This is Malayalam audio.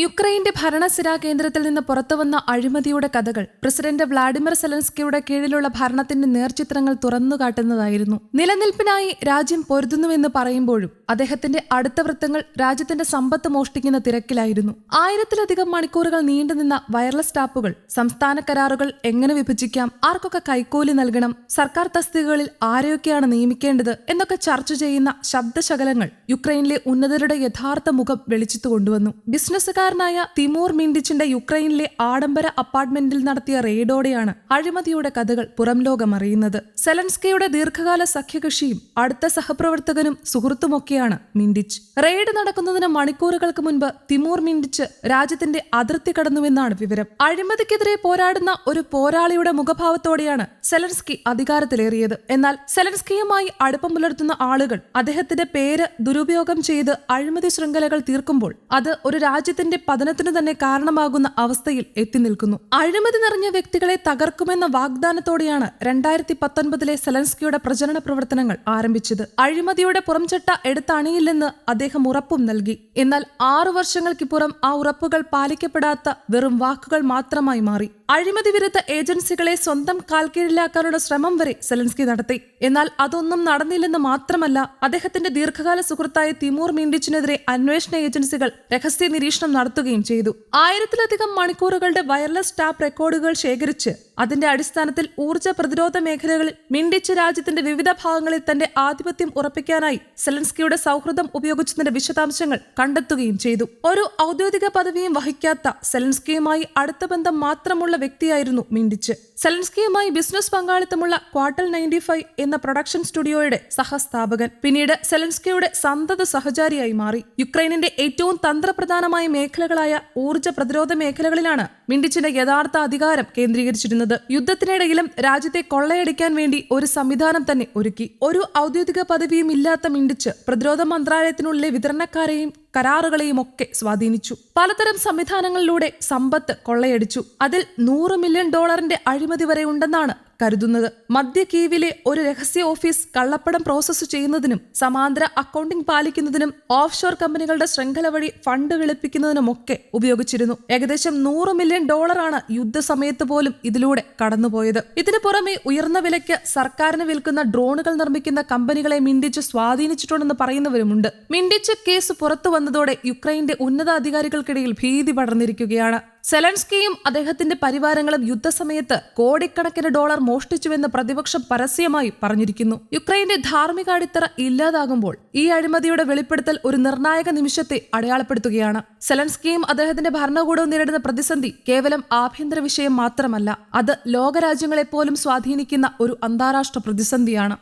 യുക്രൈന്റെ ഭരണസിരാ കേന്ദ്രത്തിൽ നിന്ന് പുറത്തുവന്ന അഴിമതിയുടെ കഥകൾ പ്രസിഡന്റ് വ്ളാഡിമിർ സെലൻസ്കിയുടെ കീഴിലുള്ള ഭരണത്തിന്റെ നേർചിത്രങ്ങൾ തുറന്നുകാട്ടുന്നതായിരുന്നു. നിലനിൽപ്പിനായി രാജ്യം പൊരുതുന്നുവെന്ന് പറയുമ്പോഴും അദ്ദേഹത്തിന്റെ അടുത്ത വൃത്തങ്ങൾ രാജ്യത്തിന്റെ സമ്പത്ത് മോഷ്ടിക്കുന്ന തിരക്കിലായിരുന്നു. ആയിരത്തിലധികം മണിക്കൂറുകൾ നീണ്ടുനിന്ന വയർലെസ് ടാപ്പുകൾ സംസ്ഥാന കരാറുകൾ എങ്ങനെ വിഭജിക്കാം? ആർക്കൊക്കെ കൈക്കൂലി നൽകണം? സർക്കാർ തസ്തികകളിൽ ആരെയൊക്കെയാണ് നിയമിക്കേണ്ടത്? എന്നൊക്കെ ചർച്ച ചെയ്യുന്ന ശബ്ദശകലങ്ങൾ യുക്രൈനിലെ ഉന്നതരുടെ യഥാർത്ഥ മുഖം വെളിച്ചത്തു കൊണ്ടുവന്നു. ബിസിനസ്സുകാരനായ തിമൂർ മിൻഡിച്ചിന്റെ യുക്രൈനിലെ ആഡംബര അപ്പാർട്ട്മെന്റിൽ നടത്തിയ റെയ്ഡോടെയാണ് അഴിമതിയുടെ കഥകൾ പുറം ലോകമറിയുന്നത് സെലൻസ്കയുടെ ദീർഘകാല സഖ്യകക്ഷിയും അടുത്ത സഹപ്രവർത്തകനും സുഹൃത്തുമൊക്കെയാണ് മിൻഡിച്ച് റെയ്ഡ് നടക്കുന്നതിന് മണിക്കൂറുകൾക്ക് മുൻപ് തിമൂർ മിൻഡിച്ച് രാജ്യത്തിന്റെ അതിർത്തി കടന്നുവെന്നാണ് വിവരം. അഴിമതിക്കെതിരെ പോരാടുന്ന ഒരു പോരാളിയുടെ മുഖഭാവത്തോടെയാണ് സെലൻസ്കി അധികാരത്തിലേറിയത്. എന്നാൽ സെലൻസ്കിയുമായി അടുപ്പം പുലർത്തുന്ന ആളുകൾ അദ്ദേഹത്തിന്റെ പേര് ദുരുപയോഗം ചെയ്ത് അഴിമതി ശൃംഖലകൾ തീർക്കുമ്പോൾ അത് ഒരു രാജ്യത്തിന്റെ പതനത്തിന് തന്നെ കാരണമാകുന്ന അവസ്ഥയിൽ എത്തി നിൽക്കുന്നു. അഴിമതി നിറഞ്ഞ വ്യക്തികളെ തകർക്കുമെന്ന വാഗ്ദാനത്തോടെയാണ് രണ്ടായിരത്തി പത്തൊൻപതിലെ സെലൻസ്കിയുടെ പ്രചരണ പ്രവർത്തനങ്ങൾ ആരംഭിച്ചത്. അഴിമതിയുടെ പുറംചട്ട എടുത്തണിയില്ലെന്ന് അദ്ദേഹം ഉറപ്പും നൽകി. എന്നാൽ ആറു വർഷങ്ങൾക്കിപ്പുറം ആ ഉറപ്പുകൾ പാലിക്കപ്പെടാത്ത വെറും വാക്കുകൾ മാത്രമായി മാറി. അഴിമതി വിരുദ്ധ ഏജൻസികളെ സ്വന്തം കാൽക്കീഴിലാക്കാനുള്ള ശ്രമം വരെ സെലൻസ്കി നടത്തി. എന്നാൽ അതൊന്നും നടന്നില്ലെന്ന് മാത്രമല്ല അദ്ദേഹത്തിന്റെ ദീർഘകാല സുഹൃത്തായ തിമൂർ മീൻഡിച്ചിനെതിരെ അന്വേഷണ ഏജൻസികൾ രഹസ്യ നിരീക്ഷണം നടത്തുകയും ചെയ്തു. ആയിരത്തിലധികം മണിക്കൂറുകളുടെ വയർലെസ് ടാപ്പ് റെക്കോർഡുകൾ ശേഖരിച്ച് അതിന്റെ അടിസ്ഥാനത്തിൽ ഊർജ പ്രതിരോധ മേഖലകളിൽ മിണ്ടിച്ച് രാജ്യത്തിന്റെ വിവിധ ഭാഗങ്ങളിൽ തന്റെ ആധിപത്യം ഉറപ്പിക്കാനായി സെലൻസ്കിയുടെ സൗഹൃദം ഉപയോഗിച്ചതിന്റെ വിശദാംശങ്ങൾ കണ്ടെത്തുകയും ചെയ്തു. ഒരു ഔദ്യോഗിക പദവിയും വഹിക്കാത്ത സെലൻസ്കിയുമായി അടുത്ത ബന്ധം മാത്രമുള്ള വ്യക്തിയായിരുന്നു മിണ്ടിച്ച്. സെലൻസ്കിയുമായി ബിസിനസ് പങ്കാളിത്തമുള്ള ക്വാർട്ടൽ നയന്റി ഫൈവ് എന്ന പ്രൊഡക്ഷൻ സ്റ്റുഡിയോയുടെ സഹസ്ഥാപകൻ. പിന്നീട് സെലൻസ്കിയുടെ സന്തത സഹചാരിയായി മാറി. യുക്രൈനിന്റെ ഏറ്റവും തന്ത്രപ്രധാനമായ മേഖലകളായ ഊർജ പ്രതിരോധ മേഖലകളിലാണ് മിണ്ടിച്ചിന്റെ യഥാർത്ഥ അധികാരം കേന്ദ്രീകരിച്ചിരുന്നത്. യുദ്ധത്തിനിടയിലും രാജ്യത്തെ കൊള്ളയടിക്കാൻ വേണ്ടി ഒരു സംവിധാനം തന്നെ ഒരുക്കി. ഒരു ഔദ്യോഗിക പദവിയും ഇല്ലാത്ത മിണ്ടിച്ച് പ്രതിരോധ മന്ത്രാലയത്തിനുള്ളിലെ വിതരണക്കാരെയും കരാറുകളെയും ഒക്കെ സ്വാധീനിച്ചു. പലതരം സംവിധാനങ്ങളിലൂടെ സമ്പത്ത് കൊള്ളയടിച്ചു. അതിൽ നൂറ് മില്യൺ ഡോളറിന്റെ അഴിമതി വരെ ഉണ്ടെന്നാണ് കരുതുന്നത്. മധ്യ കീവിലെ ഒരു രഹസ്യ ഓഫീസ് കള്ളപ്പണം പ്രോസസ്സ് ചെയ്യുന്നതിനും സമാന്തര അക്കൗണ്ടിംഗ് പാലിക്കുന്നതിനും ഓഫ് ഷോർ കമ്പനികളുടെ ശൃംഖല വഴി ഫണ്ട് വെളുപ്പിക്കുന്നതിനുമൊക്കെ ഉപയോഗിച്ചിരുന്നു. ഏകദേശം നൂറ് മില്യൺ ഡോളറാണ് യുദ്ധസമയത്ത് പോലും ഇതിലൂടെ കടന്നുപോയത്. ഇതിനു പുറമെ ഉയർന്ന വിലയ്ക്ക് സർക്കാരിന് വിൽക്കുന്ന ഡ്രോണുകൾ നിർമ്മിക്കുന്ന കമ്പനികളെ മിണ്ടിച്ച് സ്വാധീനിച്ചിട്ടുണ്ടെന്ന് പറയുന്നവരുമുണ്ട്. മിണ്ടിച്ച് കേസ് പുറത്തു വന്നതോടെ യുക്രൈന്റെ ഉന്നതാധികാരികൾക്കിടയിൽ ഭീതി പടർന്നിരിക്കുകയാണ്. സെലൻസ്കിയും അദ്ദേഹത്തിന്റെ പരിവാരങ്ങളും യുദ്ധസമയത്ത് കോടിക്കണക്കിന് ഡോളർ മോഷ്ടിച്ചുവെന്ന് പ്രതിപക്ഷം പരസ്യമായി പറഞ്ഞിരിക്കുന്നു. യുക്രൈന്റെ ധാർമ്മിക അടിത്തറ ഇല്ലാതാകുമ്പോൾ ഈ അഴിമതിയുടെ വെളിപ്പെടുത്തൽ ഒരു നിർണായക നിമിഷത്തെ അടയാളപ്പെടുത്തുകയാണ്. സെലൻസ്കിയും അദ്ദേഹത്തിന്റെ ഭരണകൂടവും നേരിടുന്ന പ്രതിസന്ധി കേവലം ആഭ്യന്തര വിഷയം മാത്രമല്ല അത് ലോകരാജ്യങ്ങളെപ്പോലും സ്വാധീനിക്കുന്ന ഒരു അന്താരാഷ്ട്ര പ്രതിസന്ധിയാണ്.